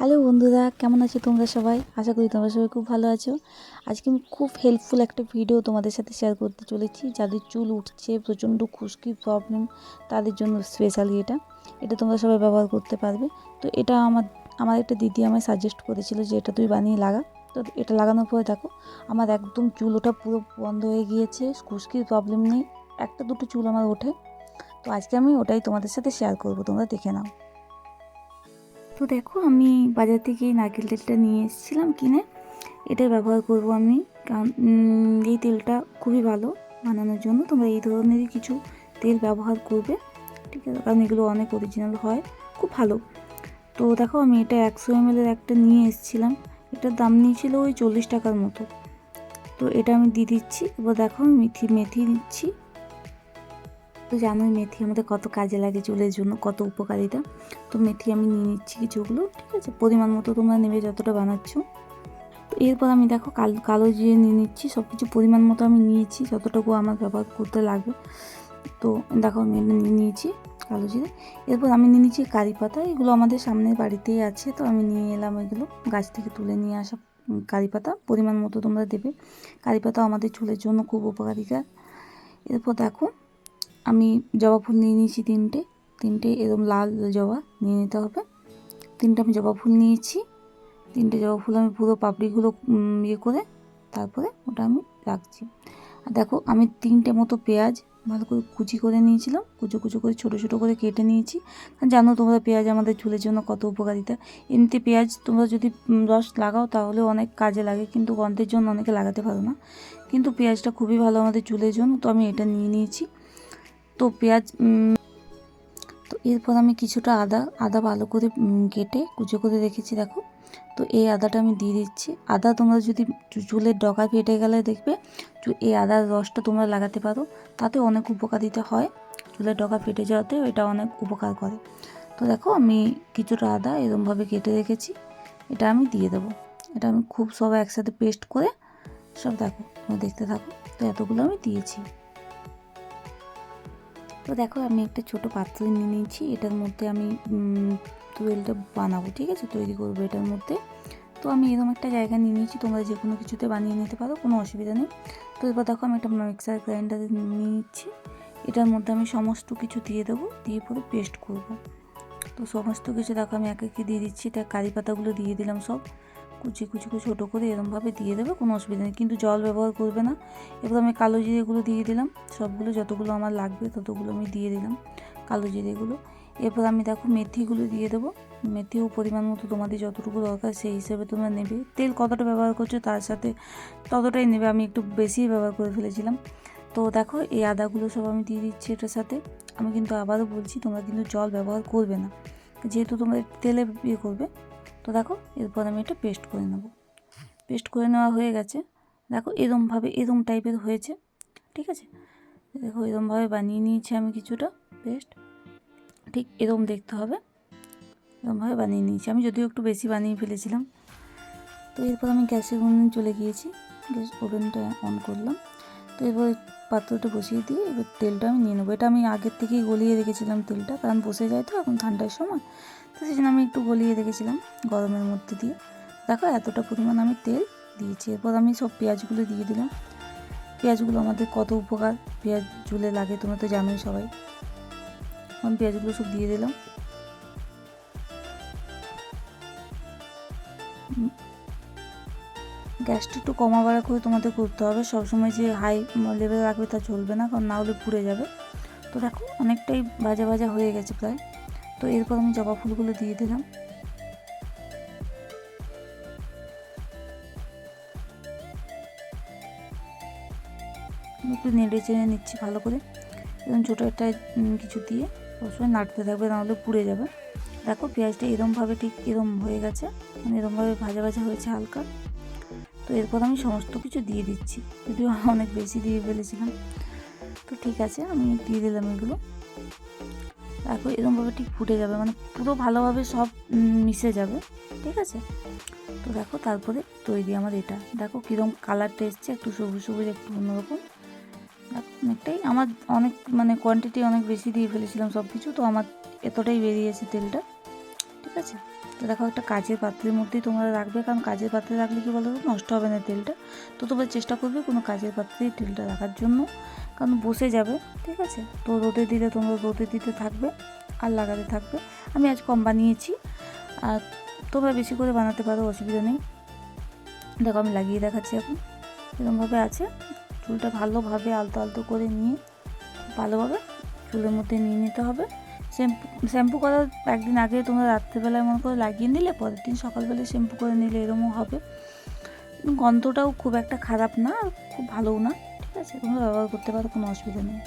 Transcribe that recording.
Hello বন্ধুরা, কেমন আছো তোমরা সবাই? আশা করি তোমরা সবাই খুব ভালো আছো। আজকে আমি খুব হেল্পফুল একটা ভিডিও তোমাদের সাথে শেয়ার করতে চলেছি। যাদের চুল উঠছে, প্রচণ্ড খুশকির প্রবলেম তাদের জন্য স্পেশালি এটা। এটা তোমরা সবাই ব্যবহার করতে পারবে। তো এটা আমার আমার একটা দিদি আমায় সাজেস্ট করেছিল যে এটা তুই বানিয়ে লাগা। তো এটা লাগানোর পরে দেখো, আমার একদম চুল ওঠা পুরো বন্ধ হয়ে গিয়েছে, খুশকির প্রবলেম নেই। একটা দুটো চুল আমার ওঠে। তো আজকে আমি ওটাই তোমাদের সাথে শেয়ার করব, তোমরা দেখে নাও। তো দেখো, আমি বাজার থেকে নারকেল তেলটা নিয়ে এসেছিলাম কিনে। এটা ব্যবহার করব আমি, কারণ এই তেলটা খুবই ভালো বানানোর জন্য। তোমরা এই ধরনেরই কিছু তেল ব্যবহার করবে, ঠিক আছে? কারণ এগুলো অনেক অরিজিনাল হয়, খুব ভালো। তো দেখো, আমি এটা একশো এম এর একটা নিয়ে এসেছিলাম। এটার দাম নিয়েছিল ওই চল্লিশ টাকার মতো। তো এটা আমি দিয়ে দিচ্ছি। এবার দেখো, আমি মেথি মেথি দিচ্ছি। তো জানোই মেথি আমাদের কত কাজে লাগে চুলের জন্য, কত উপকারিতা। তো মেথি আমি নিয়ে নিচ্ছি কিছুগুলো ঠিক আছে? পরিমাণ মতো তোমরা নেবে যতটা বানাচ্ছ। তো এরপর আমি দেখো কালো কালো জিরে নিয়ে নিচ্ছি সব কিছু পরিমাণ মতো আমি নিয়েছি, যতটুকু আমার ব্যবহার করতে লাগবে। তো দেখো আমি এটা নিয়ে নিয়েছি, কালো জিরে। এরপর আমি নিয়ে নিচ্ছি কারি পাতা, এগুলো আমাদের সামনের বাড়িতেই আছে, তো আমি নিয়ে এলাম এগুলো, গাছ থেকে তুলে নিয়ে আসা কারি পাতা, পরিমাণ মতো তোমরা দেবে। কারি পাতা আমাদের চুলের জন্য খুব উপকারিতা। এরপর দেখো আমি জবা ফুল নিয়ে নিয়েছি তিনটে। তিনটে এরকম লাল জবা নিয়ে নিতে হবে। তিনটে আমি জবা ফুল নিয়েছি। তিনটে জবা ফুল আমি পুরো পাপড়িগুলো ইয়ে করে তারপরে ওটা আমি রাখছি। আর দেখো, আমি তিনটে মতো পেঁয়াজ ভালো করে কুচি করে নিয়েছিলাম। কুচো কুচো করে, ছোটো ছোটো করে কেটে নিয়েছি। জানো তোমরা পেঁয়াজ আমাদের চুলের জন্য কত উপকারিতা। এমনিতে পেঁয়াজ তোমরা যদি রস লাগাও তাহলে অনেক কাজে লাগে, কিন্তু গন্ধের জন্য অনেকে লাগাতে পারো না। কিন্তু পেঁয়াজটা খুবই ভালো আমাদের চুলের জন্য, তো আমি এটা নিয়ে নিয়েছি। তো পেঁয়াজ তো এরপর আমি কিছুটা আদা আদা ভালো করে কেটে কুচো করে রেখেছি, দেখো। তো এই আদাটা আমি দিয়ে দিচ্ছি। আদা তোমরা যদি চুলের ডগা ফেটে গেলে দেখবে এই আদার রসটা তোমরা লাগাতে পারো। তাতে অনেক উপকারিতা হয়। চুলের ডগা ফেটে যাওয়াতে এটা অনেক উপকার করে। তো দেখো, আমি কিছুটা আদা এরকমভাবে কেটে রেখেছি। এটা আমি দিয়ে দেবো। এটা আমি খুব সব একসাথে পেস্ট করে সব দেখো দেখতে থাকো। তো এতগুলো আমি দিয়েছি। তো দেখো আমি একটা ছোট পাত্র নিয়ে নিয়েছি। এটার মধ্যে আমি তুয়েলটা বানাবো, ঠিক আছে? তৈরি করব এটার মধ্যে। তো আমি এরকম একটা জায়গা নিয়ে নিয়েছি। তোমরা যে কোনো কিছুতে বানিয়ে নিতে পারো, কোনো অসুবিধা নেই। তো এরপর দেখো আমি একটা মিক্সার গ্রাইন্ডারে নিয়ে নিচ্ছি। এটার মধ্যে আমি সমস্ত কিছু দিয়ে দেবো, দিয়ে পরে পেস্ট করব। তো সমস্ত কিছু দেখো আমি একে একে দিয়ে দিচ্ছি। তার কারি পাতাগুলো দিয়ে দিলাম সব। কুচি কুচি করে ছোটো করে এরমভাবে দিয়ে দেবে, কোনো অসুবিধা নেই। কিন্তু জল ব্যবহার করবে না। এবার আমি কালো জিরেগুলো দিয়ে দিলাম। সবগুলো যতগুলো আমার লাগবে ততগুলো আমি দিয়ে দিলাম কালো জিরেগুলো। এরপর আমি দেখো মেথিগুলো দিয়ে দেবো। মেথিও পরিমাণ মতো তোমাদের যতটুকু দরকার সেই হিসেবে তোমরা নেবে। তেল কতটা ব্যবহার করছ তার সাথে ততটাই নেবে। আমি একটু বেশি ব্যবহার করে ফেলেছিলাম। তো দেখো এই আদাগুলো সব আমি দিয়ে দিচ্ছি এটার সাথে। আমি কিন্তু আবারও বলছি, তোমরা কিন্তু জল ব্যবহার করবে না। যেহেতু তোমরা তেলে ইয়ে করবে তো দেখো, এরপর আমি এটা পেস্ট করে নেব। পেস্ট করে নেওয়া হয়ে গেছে। দেখো, এরমভাবে, এরম টাইপের হয়েছে। ঠিক আছে? দেখো, এরমভাবে বানিয়ে নিয়েছি আমি কিছুটা পেস্ট ঠিক এরম দেখতে হবে। এরমভাবে বানিয়ে নিয়েছি। আমি যদিও একটু বেশি বানিয়ে ফেলেছিলাম। তো এরপর আমি গ্যাসের উনুনে চলে গিয়েছি। গ্যাস ওভেনটা অন করলাম। তো এবার পাত্রটা বসিয়ে দিয়ে এবার তেলটা আমি নিয়ে নেব। এটা আমি আগের থেকেই গলিয়ে রেখেছিলাম তেলটা, কারণ বসে যায় তো এখন ঠান্ডার সময়। তো সেই জন্য আমি একটু গলিয়ে রেখেছিলাম গরমের মধ্যে দিয়ে। দেখো এতটা পরিমাণ আমি তেল দিয়েছি। এরপর আমি সব পেঁয়াজগুলো দিয়ে দিলাম। পেঁয়াজগুলো আমাদের কত উপকার, পেঁয়াজ ঝুলে লাগে তোমরা তো জানোই সবাই। আমি পেঁয়াজগুলো সব দিয়ে দিলাম। গ্যাসটা একটু কমা বাড়া করে তোমাদের করতে হবে। সবসময় যে হাই লেভেলে রাখবে তা চলবে না, কারণ না হলে পুড়ে যাবে। তো দেখো, অনেকটাই ভাজা ভাজা হয়ে গেছে প্রায়। তো এরপর আমি জবা ফুলগুলো দিয়ে দিলাম। একটু নেড়ে চেড়ে নিচ্ছি ভালো করে। এরকম ছোটো একটা কিছু দিয়ে সবসময় নাড়তে থাকবে নাহলে পুড়ে যাবে। দেখো, পেঁয়াজটা এরমভাবে ঠিক এরম হয়ে গেছে। মানে এরমভাবে ভাজা ভাজা হয়েছে হালকা। তো এরপর আমি সমস্ত কিছু দিয়ে দিচ্ছি। যদিও অনেক বেশি দিয়ে ফেলেছিলাম। তো ঠিক আছে, আমি দিয়ে দিলাম এগুলো। দেখো এরকমভাবে ঠিক ফুটে যাবে। মানে পুরো ভালোভাবে সব মিশে যাবে। ঠিক আছে? তো দেখো, তারপরে তৈরি আমার এটা। দেখো কীরকম কালারটা এসছে। একটু সবুজ সবুজ, একটু অন্যরকম। অনেকটাই আমার অনেক মানে কোয়ান্টিটি অনেক বেশি দিয়ে ফেলেছিলাম সব কিছু তো আমার এতটাই বেরিয়েছে তেলটা। ঠিক আছে? তো দেখো, একটা কাজের পাত্রের মধ্যেই তোমরা রাখবে, কারণ কাজের পাত্রে রাখলে কি বলো নষ্ট হবে না তেলটা। তো তোমরা চেষ্টা করবে কোনো কাজের পাত্রেই তেলটা রাখার জন্য, কারণ বসে যাবে, ঠিক আছে? তো রোদে দিলে তোমরা রোদে দিতে থাকবে, আর লাগাতে থাকবে। আমি আজ কম বানিয়েছি, আর তোমরা বেশি করে বানাতে পারো, অসুবিধা নেই। দেখো, আমি লাগিয়ে দেখাচ্ছি এখন। এরকমভাবে আছে। চুলটা ভালোভাবে আলতো আলতো করে নিয়ে, ভালোভাবে চুলের মধ্যে নিয়ে নিতে হবে। শ্যাম্পু শ্যাম্পু করার একদিন আগে তোমরা রাত্রেবেলায় মনে করে লাগিয়ে নিলে, পরের দিন সকালবেলায় শ্যাম্পু করে নিলে এরমও হবে। গন্ধটাও খুব একটা খারাপ না, খুব ভালোও না, ঠিক আছে? তোমরা ব্যবহার করতে পারো, কোনো অসুবিধা নেই।